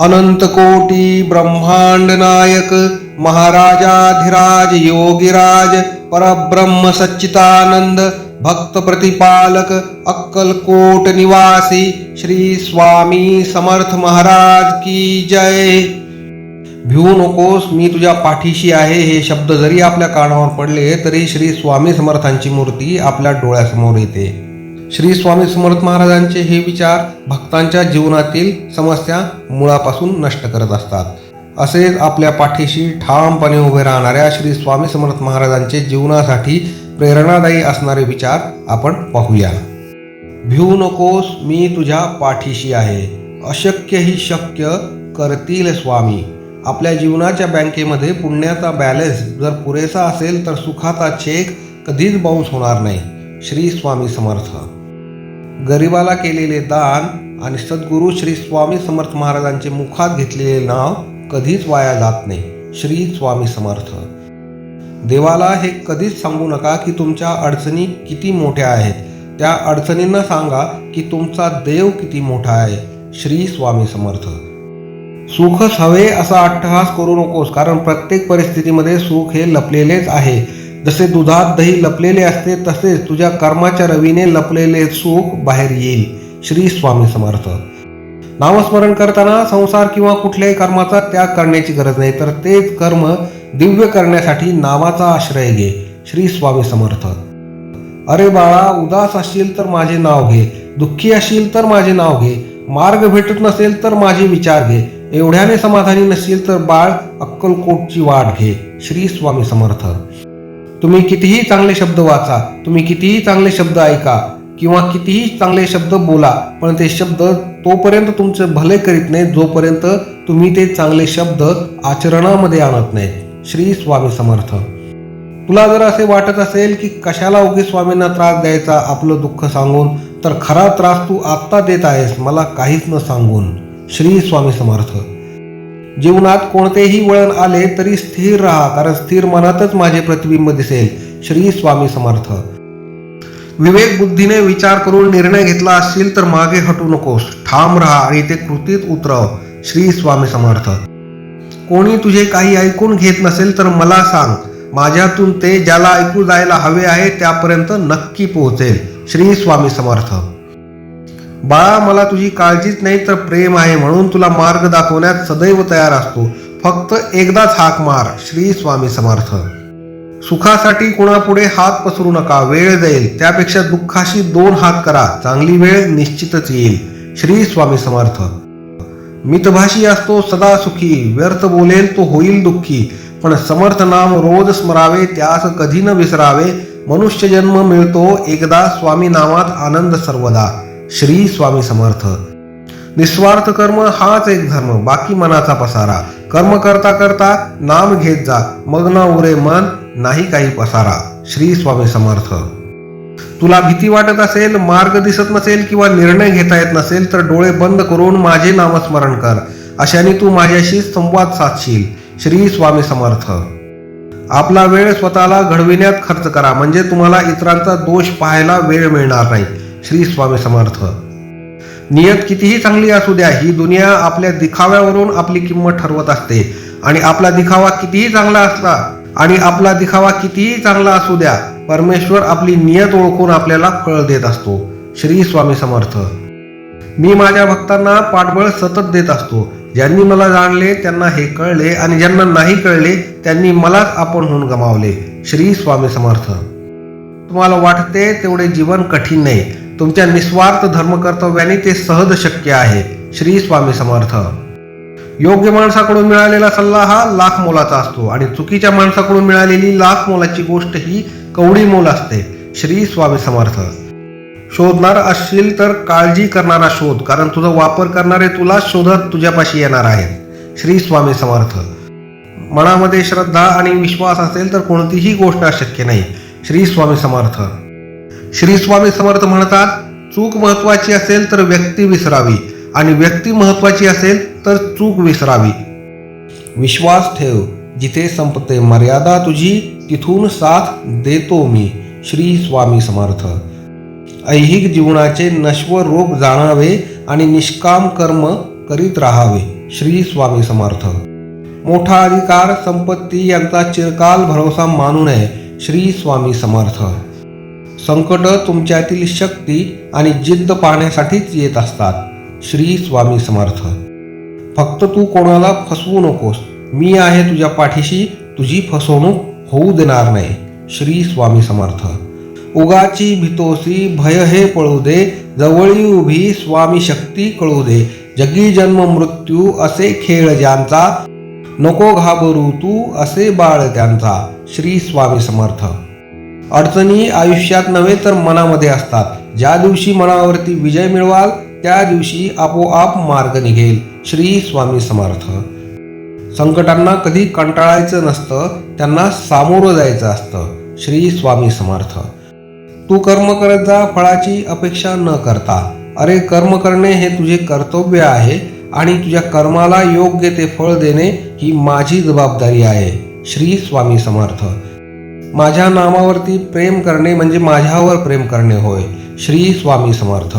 अनंत कोटी ब्रह्मांड नायक महाराजाधिराज योगीराज परब्रह्म सच्चितानंद भक्त प्रतिपालक अक्कलकोट निवासी श्री स्वामी समर्थ महाराज की जय। भिवू नकोस मी तुझ्या पाठीशी आहे हे शब्द जरी आपल्या कानावर पडले तरी श्री स्वामी समर्थांची मूर्ती आपल्या डोळ्यासमोर येते. श्री स्वामी समर्थ महाराजांचे हे विचार भक्तांच्या जीवनातील समस्या मुळापासून नष्ट करत असतात. असेच आपल्या पाठीशी ठामपणे उभे राहणाऱ्या श्री स्वामी समर्थ महाराजांचे जीवनासाठी प्रेरणादायी असणारे विचार आपण पाहूया. भिऊ नकोस मी तुझ्या पाठीशी आहे. अशक्य ही शक्य करतील स्वामी. आपल्या जीवनाच्या बँकेमध्ये पुण्याचा बॅलन्स जर पुरेसा असेल तर सुखाचा चेक कधीच बाउन्स होणार नाही. श्री स्वामी समर्थ गरिबाला केलेले दान आणि सद्गुरू श्री स्वामी समर्थ महाराजांचे मुखात घेतलेले नाव कधीच वाया जात नाही. श्री स्वामी समर्थ. देवाला हे कधीच सांगू नका की तुमच्या अडचणी किती मोठ्या आहेत. त्या अडचणींना सांगा की तुमचा देव किती मोठा आहे. श्री स्वामी समर्थ. सुखच हवे असा अट्टहास करू नकोस कारण प्रत्येक परिस्थितीमध्ये सुख हे लपलेलेच आहे. जसे दुधात दही लपलेले असते तसेच तुझ्या कर्माच्या रवीने लपलेले सुख बाहेर येईल. श्री स्वामी समर्थ. नामस्मरण करताना संसार किंवा कुठल्याही कर्माचा त्याग करण्याची गरज नाही तर तेच कर्म दिव्य करण्यासाठी नावाचा आश्रय घे. श्री स्वामी समर्थ. अरे बाळा उदास असशील तर माझे नाव घे. दुःखी असशील तर माझे नाव घे. मार्ग भेटत नसेल तर माझे विचार घे. एवढ्याने समाधानी नसेल तर बाळ अक्कलकोटची वाट घे. श्री स्वामी समर्थ. तुम्ही कितीही चांगले शब्द वाचा तुम्ही कितीही चांगले शब्द ऐका किंवा कितीही चांगले शब्द बोला पण ते शब्द तोपर्यंत तुमचे भले करीत नाही जोपर्यंत तुम्ही ते चांगले शब्द आचरणामध्ये आणत नाहीत. श्री स्वामी समर्थ. तुला जर असे वाटत असेल की कशाला उगी स्वामींना त्रास द्यायचा आपलं दुःख सांगून तर खरा त्रास तू आत्ता देत आहेस मला काहीच न सांगून. श्री स्वामी समर्थ. जीवनात कोणतेही वळण आले तरी स्थिर राहा कारण स्थिर मनातच माझे प्रतिबिंब दिसेल. श्री स्वामी समर्थ. विवेक बुद्धीने विचार करून निर्णय घेतला असशील तर मागे हटू नकोस. ठाम राहा आणि ते कृतीत उतरव. श्री स्वामी समर्थ. कोणी तुझे काही ऐकून घेत नसेल तर मला सांग. माझ्यातून ते ज्याला ऐकू जायला हवे आहे त्यापर्यंत नक्की पोहोचेल. श्री स्वामी समर्थ. बाळा मला तुझी काळजीच नाही तर प्रेम आहे म्हणून तुला मार्ग दाखवण्यात सदैव तयार असतो. फक्त एकदाच हाक मार श्री स्वामी समर्थ. सुखासाठी कुणापुढे हात पसरू नका वेळ जाईल. त्यापेक्षा दुःखाशी दोन हात करा चांगली वेळ निश्चितच येईल. श्री स्वामी समर्थ. मितभाषी असतो सदा सुखी. व्यर्थ बोलेल तो होईल दुःखी. पण समर्थ नाम रोज स्मरावे त्यास कधी न विसरावे. मनुष्य जन्म मिळतो एकदा स्वामी नामात आनंद सर्वदा. श्री स्वामी समर्थ. निस्वार्थ कर्म हाच एक धर्म बाकी मनाचा पसारा. कर्म करता करता नाम घेत जा मग ना उरे मन नाही काही पसारा. श्री स्वामी समर्थ. तुला भीती वाटत असेल मार्ग दिसत नसेल किंवा निर्णय घेता येत नसेल तर डोळे बंद करून माझे नामस्मरण कर. अशाने तू माझ्याशी संवाद साधशील. श्री स्वामी समर्थ. आपला वेळ स्वतःला घडविण्यात खर्च करा म्हणजे तुम्हाला इतरांचा दोष पाहायला वेळ मिळणार नाही. श्री स्वामी समर्थ. नियत कितीही चांगली असू द्या ही दुनिया आपल्या दिखाव्यावरून आपली किंमत ठरवत असते. आणि आपला दिखावा कितीही चांगला असला आणि आपला दिखावा कितीही चांगला असू द्या परमेश्वर आपली नियत ओळखून आपल्याला फळ देत असतो. श्री स्वामी समर्थ. मी माझ्या भक्तांना पाठबळ सतत देत असतो. ज्यांनी मला जाणले त्यांना हे कळले आणि ज्यांना नाही कळले त्यांनी मलाच आपण होऊन गमावले. श्री स्वामी समर्थ. तुम्हाला वाटते तेवढे जीवन कठीण नाही तुमच्या निस्वार्थ धर्मकर्तव्याने ते सहज शक्य आहे. श्री स्वामी समर्थ. योग्य माणसाकडून मिळालेला सल्ला हा लाख मोलाचा असतो आणि चुकीच्या माणसाकडून मिळालेली लाख मोलाची गोष्ट ही कवडी मोल असते. श्री स्वामी समर्थ. शोधणार असशील तर काळजी करणारा शोध कारण तुझा वापर करणारे तुला शोधत तुझ्यापाशी येणार आहेत. श्री स्वामी समर्थ. मनामध्ये श्रद्धा आणि विश्वास असेल तर कोणतीही गोष्ट अशक्य नाही. श्री स्वामी समर्थ. श्री स्वामी समर्थ म्हणतात चूक महत्वाची असेल तर व्यक्ती विसरावी आणि व्यक्ती महत्वाची असेल तर चूक विसरावी. विश्वास ठेव जिथे संपते मर्यादा तुझी तिथून साथ देतो मी श्री स्वामी समर्थ. ऐहिक जीवनाचे नश्व रोग जाणावे आणि निष्काम कर्म करीत राहावे श्री स्वामी समर्थ. मोठा अधिकार संपत्ती यांचा चिरकाल भरोसा मानू नये श्री स्वामी समर्थ. संकट तुमच्यातील शक्ती आणि जिद्द पाहण्यासाठीच येत असतात. श्री स्वामी समर्थ. फक्त तू कोणाला फसवू नकोस. मी आहे तुझ्या पाठीशी. तुझी फसवणूक होऊ देणार नाही. श्री स्वामी समर्थ. उगाची भितोसी भय हे पळू दे. जवळी उभी स्वामी शक्ती कळू दे. जगी जन्म मृत्यू असे खेळ ज्यांचा. नको घाबरू तू असे बाळ त्यांचा. श्री स्वामी समर्थ. अडचणी आयुष्यात नव्हे तर मनामध्ये असतात. ज्या दिवशी मनावरती विजय मिळवाल त्या दिवशी आपोआप मार्ग निघेल. श्री स्वामी समर्थ. संकटांना कधी कंटाळायचं नसतं त्यांना सामोरं जायचं असतं. श्री स्वामी समर्थ. तू कर्म करत जा फळाची अपेक्षा न करता. अरे कर्म करणे हे तुझे कर्तव्य आहे आणि तुझ्या कर्माला योग्य ते फळ देणे ही माझी जबाबदारी आहे. श्री स्वामी समर्थ. माझ्या नामावरती प्रेम करणे म्हणजे माझ्यावर प्रेम करणे होय. श्री स्वामी समर्थ.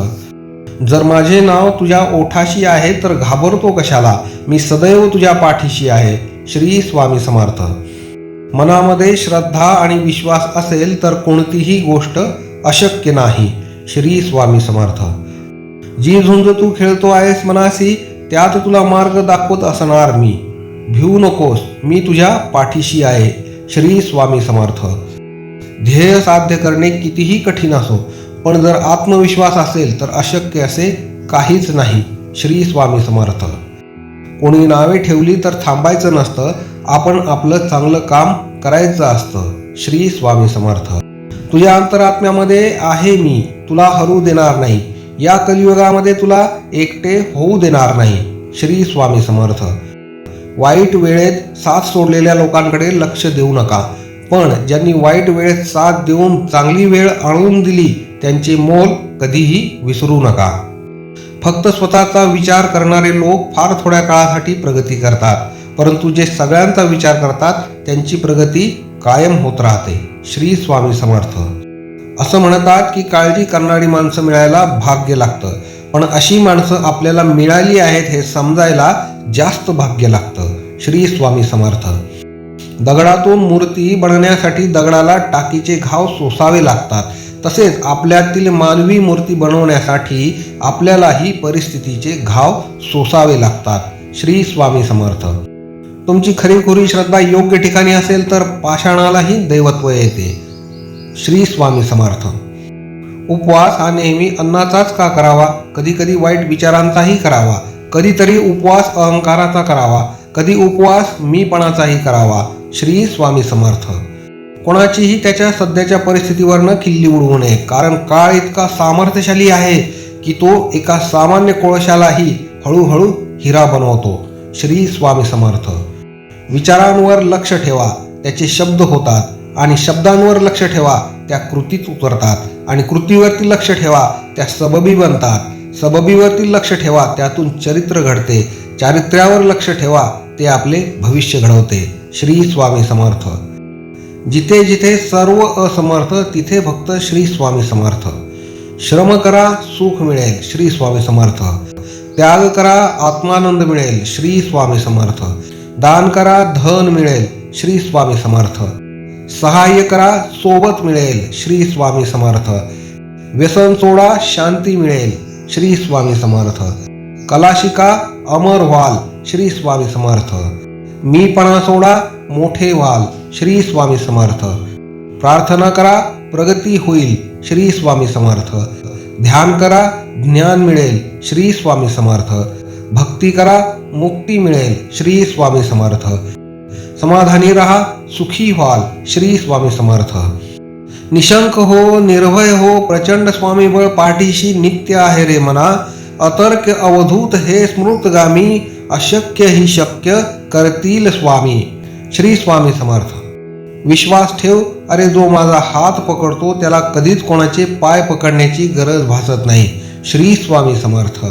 जर माझे नाव तुझ्या ओठाशी आहे तर घाबरतो कशाला? मी सदैव तुझ्या पाठीशी आहे. श्री स्वामी समर्थ. मनामध्ये श्रद्धा आणि विश्वास असेल तर कोणतीही गोष्ट अशक्य नाही. श्री स्वामी समर्थ. जी झुंज तू खेळतो आहेस मनासी त्यात तुला मार्ग दाखवत असणार मी. भिवू नकोस मी तुझ्या पाठीशी आहे. श्री स्वामी समर्थ. ध्येय साध्य करणे कितीही कठीण असो पण जर आत्मविश्वास असेल तर अशक्य असे काहीच नाही श्री स्वामी समर्थ. कोणी नावे ठेवली तर थांबायचं नसतं आपण आपलं चांगलं काम करायचं असतं श्री स्वामी समर्थ. तुझ्या अंतरात्म्यामध्ये आहे मी तुला हरू देणार नाही. या कलियुगामध्ये तुला एकटे होऊ देणार नाही श्री स्वामी समर्थ. वाईट वेळेत साथ सोडलेल्या लोकांकडे लक्ष देऊ नका. पण ज्यांनी वाईट वेळेत साथ देऊन चांगली वेळ आणून दिली त्यांचे मोल कधीही विसरू नका. फक्त स्वतःचा विचार करणारे लोक फार थोड्या काळासाठी प्रगती करतात. परंतु जे सगळ्यांचा विचार करतात त्यांची प्रगती कायम होत राहते. श्री स्वामी समर्थ. असं म्हणतात की काळजी करणारी माणसं मिळायला भाग्य लागतं. पण अशी माणसं आपल्याला मिळाली आहेत हे समजायला जास्त भाग्य लागतं. श्री स्वामी समर्थ. दगडातून मूर्ती बनवण्यासाठी दगडाला टाकीचे घाव सोसावे लागतात. तसेच आपल्यातील मानवी मूर्ती बनवण्यासाठी आपल्यालाही परिस्थितीचे घाव सोसावे लागतात. श्री स्वामी समर्थ. तुमची खरीखुरी श्रद्धा योग्य ठिकाणी असेल तर पाषाणालाही दैवत्व येते. श्री स्वामी समर्थ. उपवास हा नेहमी अन्नाचाच का करावा? कधी कधी वाईट विचारांचाही करावा. कधीतरी उपवास अहंकाराचा करावा कधी उपवास मीपणाचाही करावा श्री स्वामी समर्थ. कोणाचीही त्याच्या सध्याच्या परिस्थितीवरनं खिल्ली उडवू नये कारण काळ इतका सामर्थ्यशाली आहे की तो एका सामान्य कोळशालाही हळूहळू हिरा बनवतो. श्री स्वामी समर्थ. विचारांवर लक्ष ठेवा त्याचे शब्द होतात आणि शब्दांवर लक्ष ठेवा त्या कृतीत उतरतात आणि कृतीवरती लक्ष ठेवा त्या सबबी बनतात. सबबीवरती लक्ष ठेवा त्यातून चरित्र घडते. चारित्र्यावर लक्ष ठेवा ते आपले भविष्य घडवते. श्री स्वामी समर्थ. जिथे जिथे सर्व असमर्थ तिथे फक्त श्री स्वामी समर्थ. श्रम करा सुख मिळेल श्री स्वामी समर्थ. त्याग करा आत्मानंद मिळेल श्री स्वामी समर्थ. दान करा धन मिळेल श्री स्वामी समर्थ. सहाय्य करा सोबत मिळेल श्री स्वामी समर्थ. व्यसन सोडा शांती मिळेल श्री स्वामी समर्थ। कला शिका अमर वाल, श्री स्वामी समर्थ। मीपणा सोडा, मोठे व्हाल श्री स्वामी समर्थ। प्रार्थना करा, प्रगती होईल, श्री स्वामी समर्थ। ध्यान करा, ज्ञान मिळेल, श्री स्वामी समर्थ। भक्ती करा, मुक्ती मिळेल, श्री स्वामी समर्थ। समाधानी रहा, सुखी व्हाल, श्री स्वामी समर्थ। निशंक हो निर्भय हो प्रचंड स्वामी बळ पाठीशी नित्य आहे रे मना. अतर्क अवधूत हे स्मृतगामी अशक्य ही शक्य करतील स्वामी. श्री स्वामी समर्थ. विश्वास ठेव अरे जो माझा हात पकडतो त्याला कधीच कोणाचे पाय पकडण्याची गरज भासत नाही. श्री स्वामी समर्थ.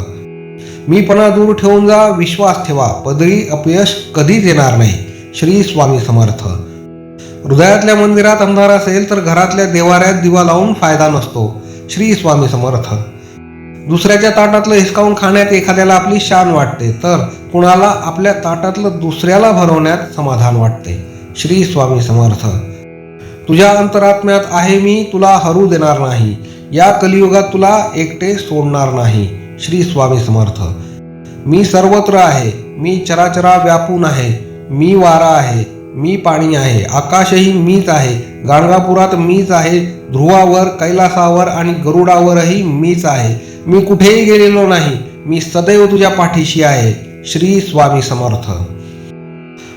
मीपणा दूर ठेवून जा विश्वास ठेवा पदरी अपयश कधीच येणार नाही. श्री स्वामी समर्थ. हृदयातल्या मंदिरात अंधार असेल तर घरातल्या देवाऱ्यात दिवा लावून फायदा नसतो. श्री स्वामी समर्थ. दुसऱ्याच्या ताटातलं हिसकावून खाण्यात एखाद्याला आपली शान वाटते तर कुणाला आपल्या ताटातलं दुसऱ्याला भरवण्यात समाधान वाटते. श्री स्वामी समर्थ. तुझ्या अंतरात्म्यात आहे मी तुला हरू देणार नाही. या कलियुगात तुला एकटे सोडणार नाही. श्री स्वामी समर्थ. मी सर्वत्र आहे मी चराचरा व्यापून आहे मी वारा आहे. मी पाणी आहे आकाशही मीच आहे गाणगापुरात मीच आहे ध्रुवावर कैलासावर आणि गरुडावरही मीच आहे. मी कुठेही गेलेलो नाही मी सदैव तुझ्या पाठीशी आहे श्री स्वामी समर्थ.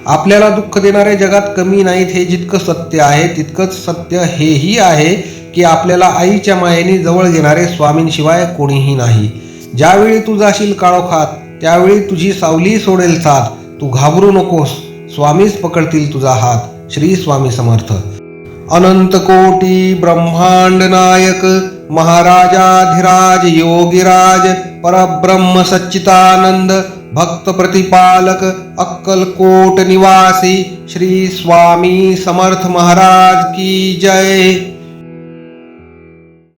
आपल्याला दुःख देणारे जगात कमी नाहीत हे जितकं सत्य आहे तितकंच सत्य हेही आहे की आपल्याला आईच्या मायेने जवळ घेणारे स्वामींशिवाय कोणीही नाही. ज्यावेळी तू जाशील काळोखात त्यावेळी तुझी सावली सोडेल साथ तू घाबरू नकोस. स्वामीच पकडतील तुझा हात श्री स्वामी समर्थ. अनंत कोटी ब्रह्मांड नायक महाराजाधिराज योगिराज परब्रह्म सच्चितानंद भक्त प्रतिपालक अक्कलकोट निवासी श्री स्वामी समर्थ महाराज की जय.